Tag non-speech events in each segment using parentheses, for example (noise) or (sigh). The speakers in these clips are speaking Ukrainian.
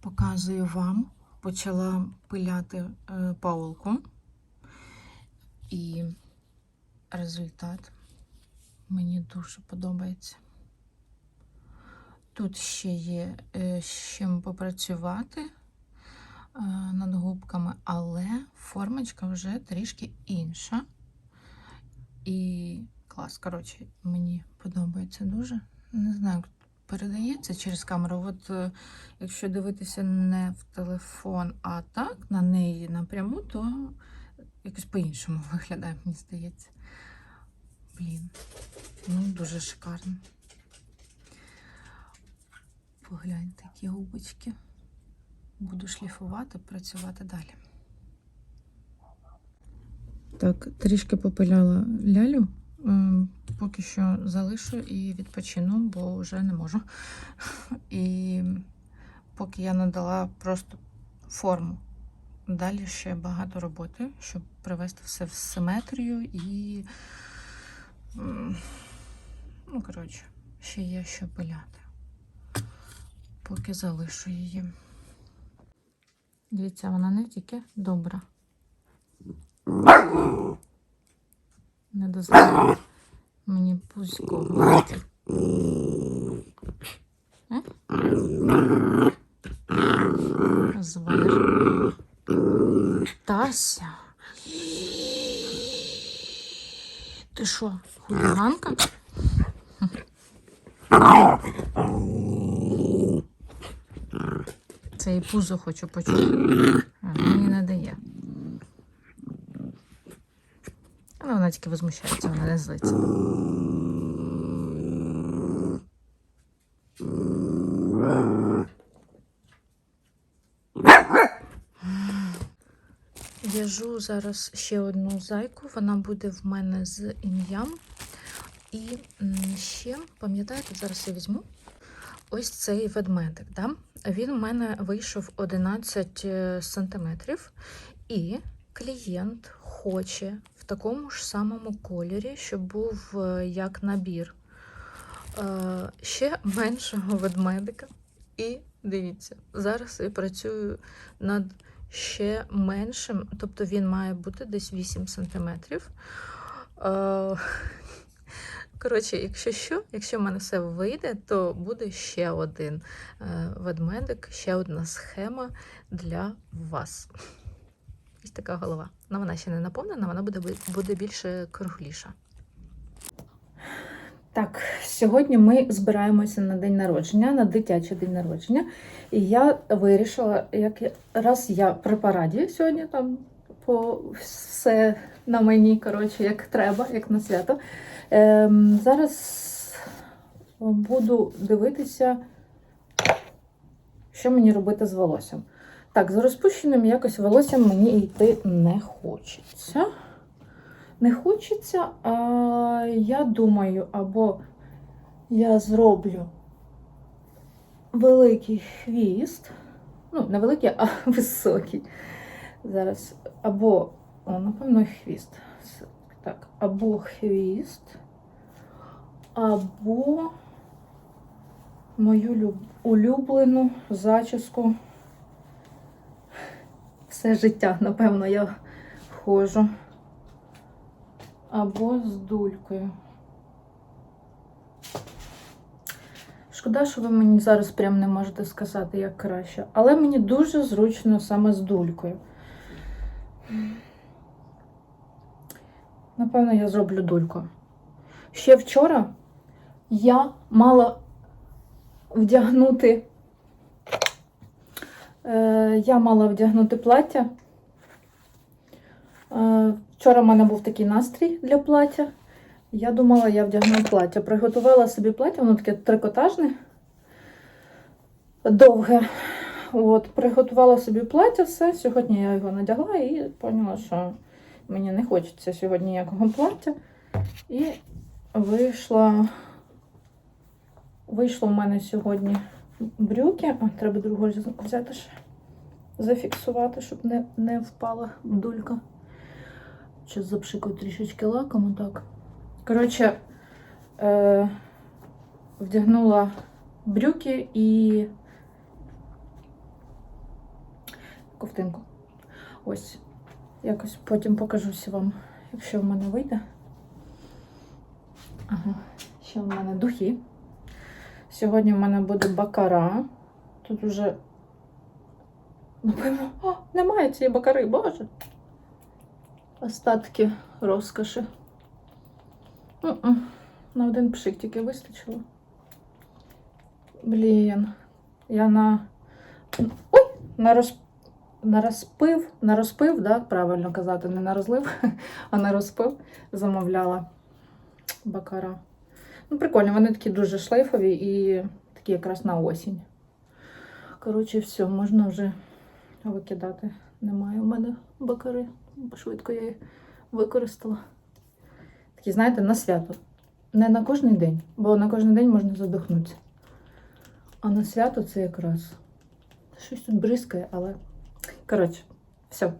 Показую вам. Почала пиляти е, паулку. І результат мені дуже подобається. Тут ще є е, з чим попрацювати е, над губками, але формочка вже трішки інша. І клас, коротше, мені подобається дуже. Не знаю, як передається через камеру. От е, якщо дивитися не в телефон, а так, на неї напряму, то якось по-іншому (laughs) виглядає, мені здається. Блін, ну дуже шикарно. Погляньте, які губочки. Буду шліфувати, працювати далі. Так, трішки попиляла лялю. Ем, Поки що залишу і відпочину, бо вже не можу. І поки я надала просто форму. Далі ще багато роботи, щоб привести все в симетрію і. Ну, коротше, ще є що пиляти. Поки залишу її. Дивіться, вона не тільки добра. Не дозволяє мені пузько гладити. Е? Тася. Ти що, хуліганка? Це і пузо хочу почути. Мені не дає. Але вона тільки возмущається, вона не злиться. В'яжу зараз ще одну зайку. Вона буде в мене з ім'ям. І ще, пам'ятаєте, зараз я візьму ось цей ведмедик. Да? Він у мене вийшов 11 сантиметрів. І клієнт хоче в такому ж самому кольорі, щоб був е, як набір е, ще меншого ведмедика. І дивіться, зараз я працюю над ще меншим, тобто він має бути десь 8 сантиметрів. Коротше, якщо що, якщо в мене все вийде, то буде ще один е, ведмедик, ще одна схема для вас. Ось така голова. Ну, вона ще не наповнена, вона буде, буде більше кругліша. Так, сьогодні ми збираємося на день народження, на дитячий день народження. І я вирішила, як я, раз я при параді сьогодні там по все на мені, коротше, як треба, як на свято. Ем, зараз буду дивитися, що мені робити з волоссям. Так, з розпущеним якось волоссям мені йти не хочеться. Не хочеться, а я думаю, або я зроблю великий хвіст. Ну, не великий, а (laughs) високий. Зараз. Або, о, напевно, хвіст. Так, або хвіст, або мою улюблену зачіску. Все життя, напевно, я ходжу. Або з дулькою. Шкода, що ви мені зараз прям не можете сказати, як краще. Але мені дуже зручно саме з дулькою. Напевно, я зроблю дульку. Ще вчора я мала вдягнути. Е, я мала вдягнути плаття. Е, вчора в мене був такий настрій для плаття. Я думала, я вдягну плаття. Приготувала собі плаття, воно таке трикотажне, довге. От, Приготувала собі плаття, все. Сьогодні я його надягла і поняла, що мені не хочеться сьогодні ніякого плаття. І вийшла Вийшло в мене сьогодні брюки. А, треба другу взяти ще. Зафіксувати, щоб не, не впала дулька. Зараз запшикаю трішечки лаком, так. Коротше, е, вдягнула брюки і ковтинку. Ось. Якось потім покажуся вам, якщо в мене вийде. Ага, ще в мене духи. Сьогодні в мене буде бакара. Тут уже, напевно, о, немає цієї бакари, боже. Остатки розкоші. М-м, На один пшик тільки вистачило. Блін. Я на. Ой! На, роз... на розпив, на розпив, да, правильно казати, не на розлив, (laughs) а на розпив замовляла бакара. Ну, прикольно, вони такі дуже шлейфові і такі якраз на осінь. Коротше, все, можна вже викидати. Немає у мене бакари. Швидко я її використала. Такі, знаєте, на свято. Не на кожен день, бо на кожен день можна задохнутися. А на свято це якраз щось тут бризкає, але. Коротше, все.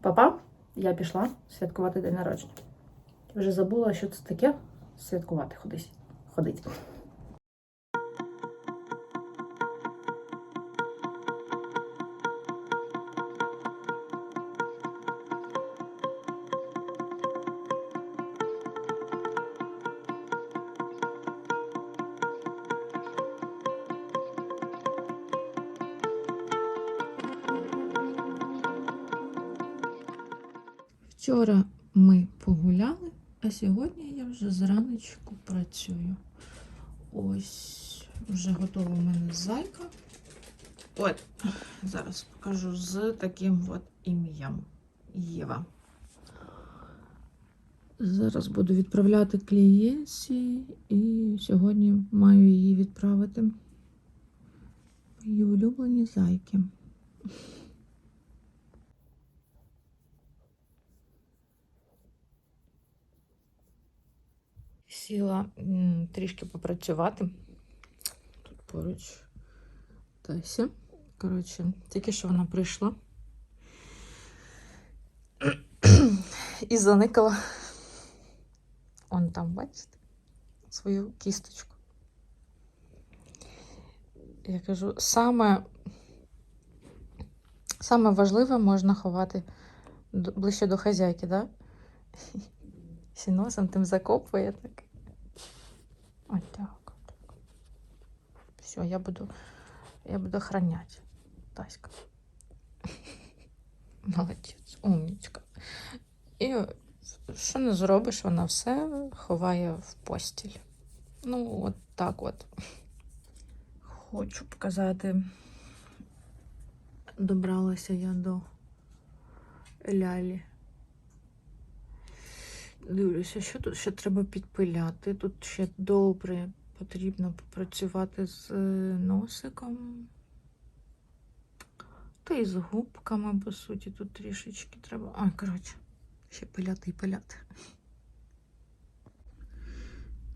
Папа, я пішла святкувати день народження. Вже забула, що це таке святкувати ходить. ходить. Вчора ми погуляли, а сьогодні я вже зранечку працюю. Ось вже готова у мене зайка. От, зараз покажу з таким от ім'ям Єва. Зараз буду відправляти клієнтці і сьогодні маю її відправити. Її улюблені зайки. Сіла трішки попрацювати. Тут поруч Тася. Коротше, тільки що вона прийшла. (clears throat) І заникала. Он там, бачите, свою кісточку. Я кажу, саме, саме важливе можна ховати ближче до хазяйки, да? (laughs) Ще носом тим закопує так. Ось так. Все, я буду, я буду охранять. Таська. (laughs) Молодець, умнічка. І що не зробиш, вона все ховає в постіль. Ну, от так от. Хочу показати. Добралася я до лялі. Дивлюся, що тут ще треба підпиляти. Тут ще добре потрібно попрацювати з е, носиком. Та й з губками, по суті, тут трішечки треба. А, коротше, ще пиляти і пиляти.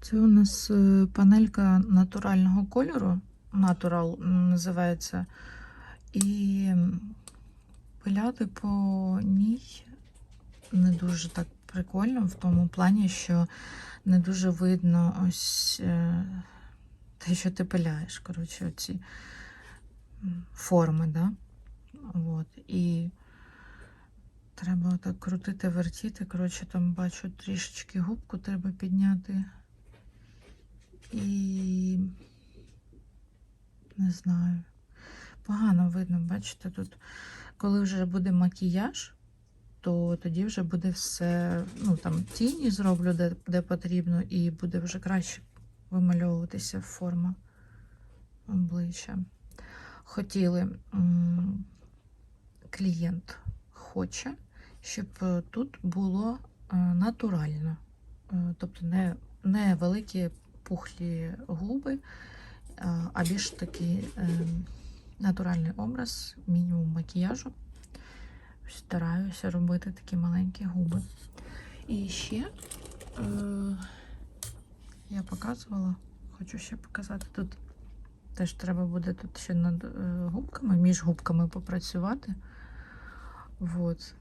Це у нас е, панелька натурального кольору. Натурал називається. І пиляти по ній не дуже так прикольно в тому плані, що не дуже видно ось е, те, що ти пиляєш. Коротше, оці форми, да? От. І треба так крутити, вертіти. Коротше, там бачу трішечки губку треба підняти. І не знаю. Погано видно, бачите, тут, коли вже буде макіяж, то тоді вже буде все, ну там тіні зроблю, де, де потрібно, і буде вже краще вимальовуватися форма обличчя. Хотіли, клієнт хоче, щоб е, тут було е, натурально. Е, Тобто не, не великі пухлі губи, а більш такий е, натуральний образ, мінімум макіяжу. Стараюся робити такі маленькі губи. І ще е, я показувала, хочу ще показати. Тут теж треба буде тут ще над е, губками, між губками попрацювати. Вот.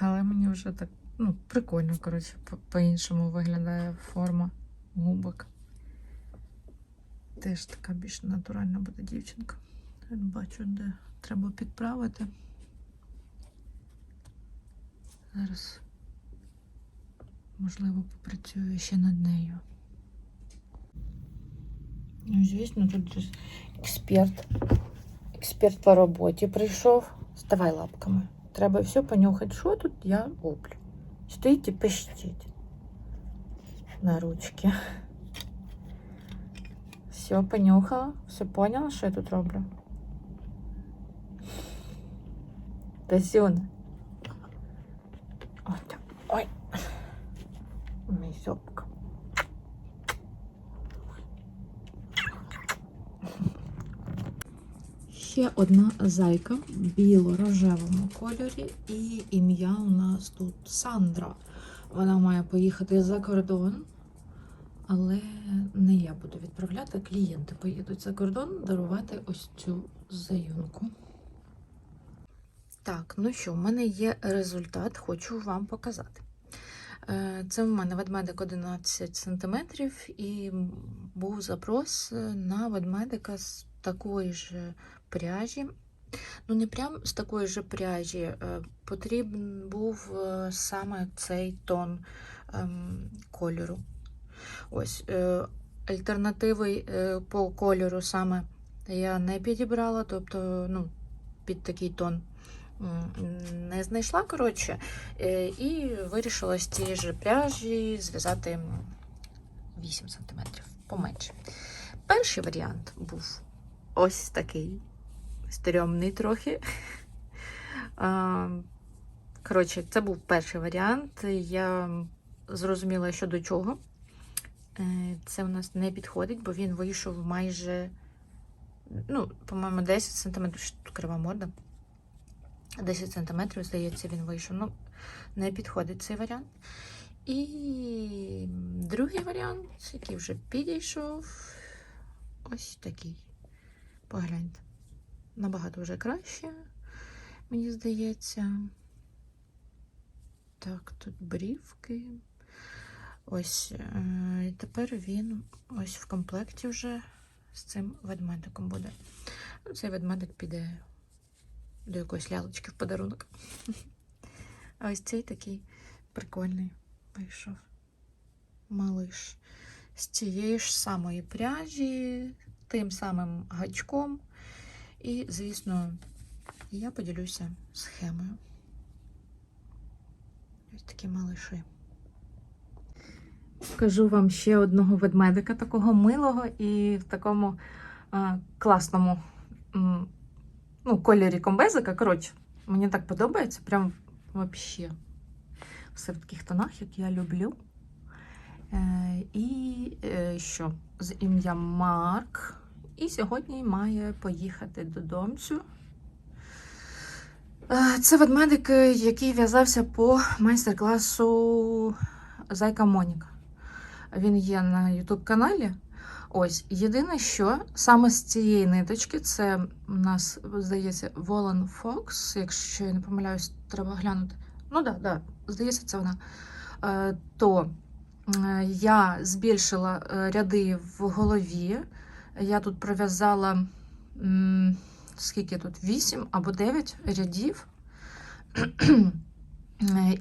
Але мені вже так, ну, прикольно, коротше, по- по-іншому виглядає форма губок. Теж така більш натуральна буде дівчинка. Бачу, де треба підправити. Зараз, можливо, попрацюю ще над нею. Ну, звісно, тут же ж експерт. Експерт по роботі прийшов. Ставай лапками. Треба все понюхати. Що тут я роблю? Стоїть і пищить на ручки. Все, понюхала. Все поняла, що я тут роблю? Тазюн. Мій. Ще одна зайка в біло-рожевому кольорі, і ім'я у нас тут Сандра. Вона має поїхати за кордон, але не я буду відправляти. Клієнти поїдуть за кордон дарувати ось цю заюнку. Так, ну що, в мене є результат, хочу вам показати. Е, Це в мене ведмедик 11 см і був запрос на ведмедика з такої ж пряжі. Ну, не прям з такої ж пряжі. е, Потрібен був е, саме цей тон ем, кольору. Ось е, альтернативи е, по кольору саме я не підібрала, тобто ну, під такий тон не знайшла, коротше, е, і вирішила з цієї ж пряжі зв'язати 8 см поменше. Перший варіант був ось такий стрьомний трохи. Коротше, це був перший варіант. Я зрозуміла, що до чого. Е, Це у нас не підходить, бо він вийшов майже, ну, по-моєму, 10 см, крива морда. 10 см, здається, він вийшов. Ну, не підходить цей варіант. І другий варіант, який вже підійшов, ось такий. Погляньте. Набагато вже краще, мені здається. Так, тут брівки. Ось. е, І тепер він ось в комплекті вже з цим ведмедиком буде. Ну, Цей ведмедик піде до якоїсь лялочки в подарунок. А ось цей такий прикольний вийшов. Малиш. З цієї ж самої пряжі, тим самим гачком. І, звісно, я поділюся схемою. Ось такі малиші. Покажу вам ще одного ведмедика, такого милого і в такому а, класному м, ну, кольорі комбезика. Коротше, мені так подобається. Прям взагалі все в таких тонах, як я люблю. Е, і е, що? З ім'ям Марк. І сьогодні має поїхати додомцю. Е, Це ведмедик, е, який в'язався по майстер-класу Зайка Моніка. Він є на YouTube каналі. Ось, єдине, що саме з цієї ниточки, це у нас, здається, Волан Фокс, якщо я не помиляюсь, треба глянути. Ну так, да, да, здається, це вона. Е, То я збільшила е, ряди в голові. Я тут пров'язала скільки тут? 8 або 9 рядів.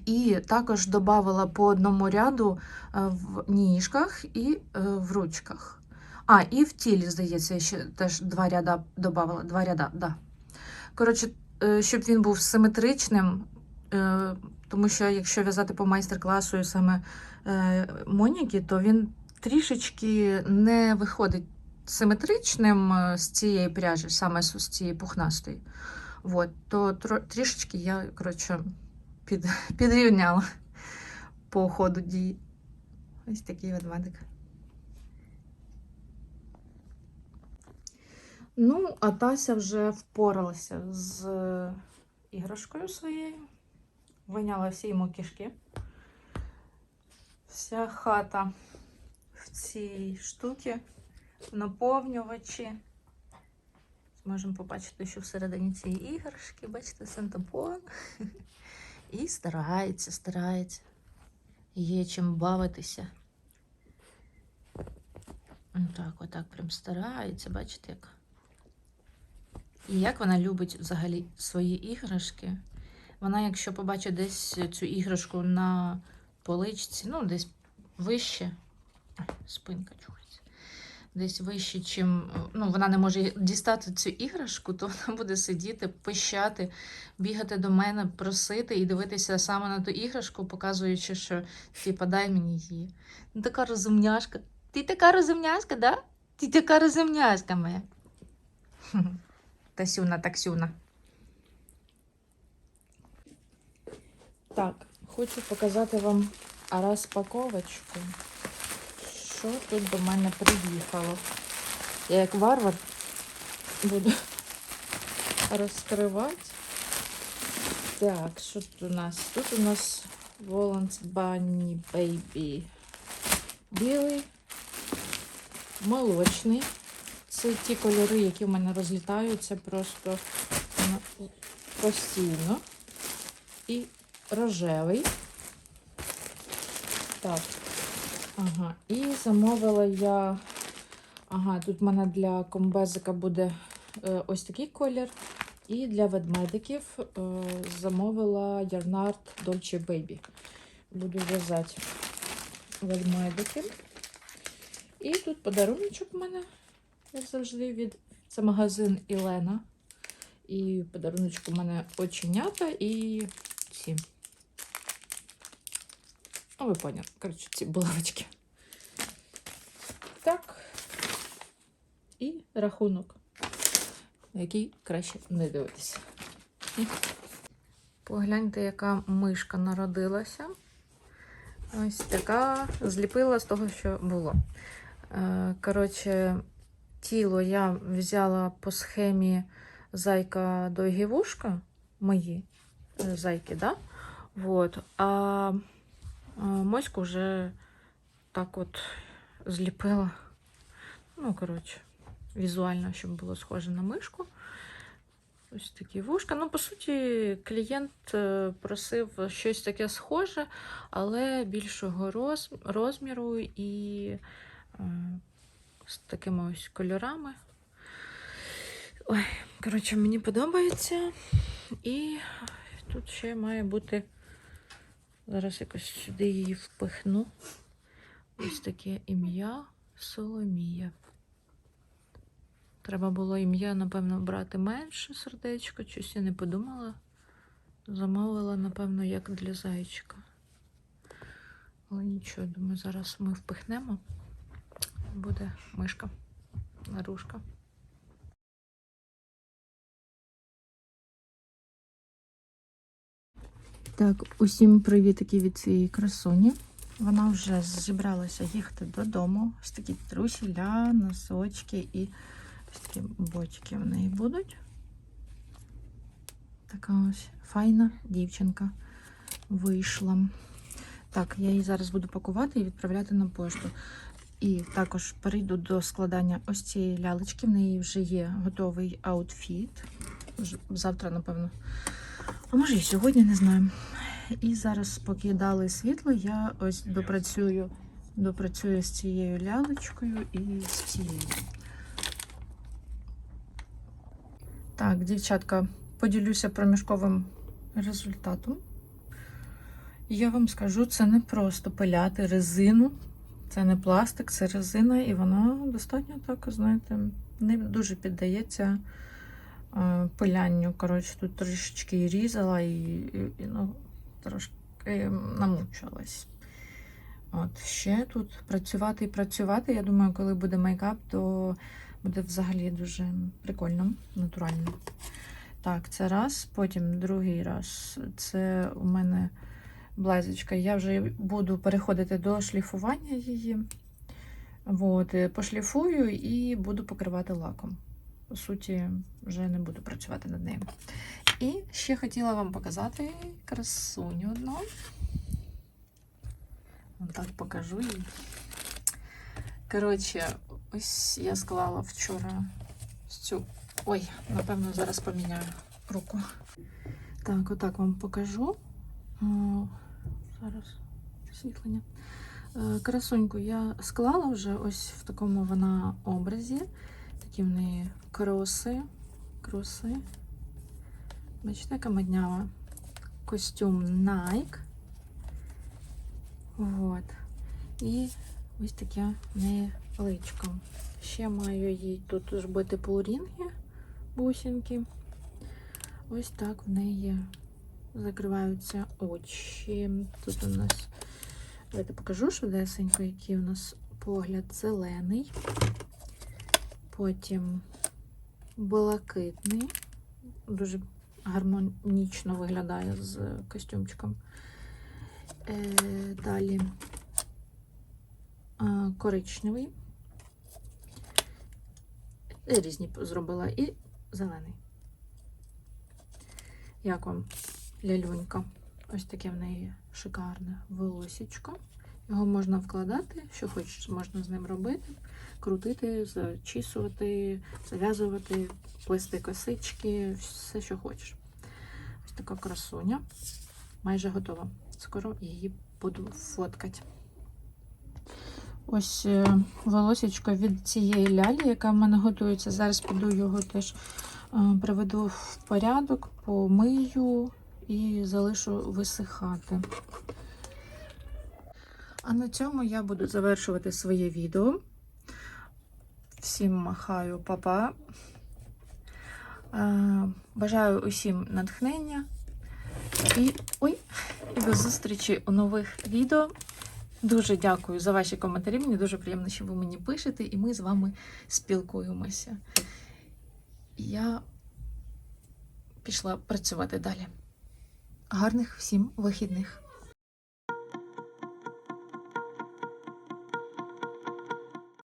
І також додавала по одному ряду е, в ніжках і в ручках. А, і в тілі, здається, я ще теж два ряда додавала. Два ряда, да. Коротше, е, щоб він був симетричним, е, тому що якщо в'язати по майстер-класу саме е, Моніки, то він трішечки не виходить симетричним з цієї пряжі, саме з цієї пухнастої. Вот, то трішечки я, коротше, під, (laughs) підрівняла по ходу дії. Ось такий ведмедик. Ну, а Тася вже впоралася з е, іграшкою своєю. Виняла всі йому кишки. Вся хата в цій штуці. наповнювачі. Можемо побачити, що всередині цієї іграшки, бачите, синтепон. (laughs) І старається, старається. Є чим бавитися. Так, отак прям старається, бачите, як. І як вона любить взагалі свої іграшки. Вона, якщо побачить десь цю іграшку на поличці, ну, десь вище. Спинка чухається. Десь вище, чим. Ну, вона не може дістати цю іграшку, то вона буде сидіти, пищати, бігати до мене, просити і дивитися саме на ту іграшку, показуючи, що типа дай мені її. Ну, така розумняшка. Ти така розумняшка, да? Ти така розумняшка моя. Тасюна, таксюна. Так, хочу показати вам розпаковочку. Що тут до мене приїхало? Я як варвар буду розкривати. Так, що тут у нас? Тут у нас Воланс Bunny Baby білий, молочний. Це ті кольори, які в мене розлітаються просто постійно. І рожевий. Так. Ага. І замовила я. Ага, тут в мене для комбезика буде е, ось такий колір. І для ведмедиків е, замовила Ярнард Dolce Baby. Буду в'язати ведмедики. І тут подаруночок в мене, як завжди, від це магазин Ілена. І подаруночку в мене оченята і ці. Ну, ви поняли, коротше, ці булавочки. Так. І рахунок, на який краще не дивитися. Погляньте, яка мишка народилася. Ось така зліпила з того, що було. Е, Коротше, тіло я взяла по схемі зайка дойгівушка, мої е, зайки, да? Вот. А моську вже так от зліпила. Ну, коротше, візуально, щоб було схоже на мишку. Ось такі вушка. Ну, по суті, клієнт е, просив щось таке схоже, але більшого розміру і е, з такими ось кольорами. Ой, коротше, мені подобається. І тут ще має бути. Зараз якось сюди її впихну. Ось таке ім'я Соломія. Треба було ім'я, напевно, брати менше сердечко, щось я не подумала. Замовила, напевно, як для зайчика. Але нічого, думаю, зараз ми впихнемо. Буде мишка, наружка. Так, усім привітики від цієї красуні. Вона вже зібралася їхати додому. Ось такі трусіля, носочки і ось такі бочки в неї будуть. Така ось файна дівчинка вийшла. Так, я її зараз буду пакувати і відправляти на пошту. І також перейду до складання ось цієї лялечки. В неї вже є готовий аутфіт. Завтра, напевно. А може і сьогодні, не знаю. І зараз, поки дали світло, я ось допрацюю, допрацюю з цією лялечкою і з цією. Так, дівчатка, поділюся проміжковим результатом. Я вам скажу, це не просто пиляти резину. Це не пластик, це резина, і вона достатньо так, знаєте, не дуже піддається е, пилянню. Коротше, тут трішечки різала і, і, і ну, трошки намучилась. От, ще тут працювати і працювати. Я думаю, коли буде мейкап, то буде взагалі дуже прикольно, натурально. Так, це раз, потім другий раз. Це у мене блазочка. Я вже буду переходити до шліфування її. От, е, пошліфую і буду покривати лаком. По суті, вже не буду працювати над нею. І ще хотіла вам показати красуню одну. Отак покажу її. Коротше, Ось я склала вчора цю. Ой, напевно, зараз поміняю руку. Так, отак вам покажу. Зараз освітлення. Е, Красуньку я склала вже ось в такому вона образі. Такі в неї кроси. Кроси. Бачите, яка моднява. Костюм Nike. Вот. І ось таке в неї личко. Ще маю їй тут зробити полурінги, бусинки. Ось так в неї закриваються очі. Тут у нас, давайте покажу швидесенько, який у нас погляд зелений. Потім блакитний. Дуже гармонічно виглядає з костюмчиком. Е, далі коричневий. Різні зробила і зелений. Як вам лялюнька? Ось таке в неї шикарне волосічко. Його можна вкладати, що хочеш, можна з ним робити, крутити, зачісувати, зав'язувати, плести косички, все, що хочеш. Ось така красуня. Майже готова. Скоро її буду фоткати. Ось е, волосечко від цієї лялі, яка в мене готується. Зараз піду його теж е, приведу в порядок, помию і залишу висихати. А на цьому я буду завершувати своє відео. Всім махаю папа. Е, Бажаю усім натхнення. І, ой, і до зустрічі у нових відео. Дуже дякую за ваші коментарі. Мені дуже приємно, що ви мені пишете, і ми з вами спілкуємося. Я пішла працювати далі. Гарних всім вихідних!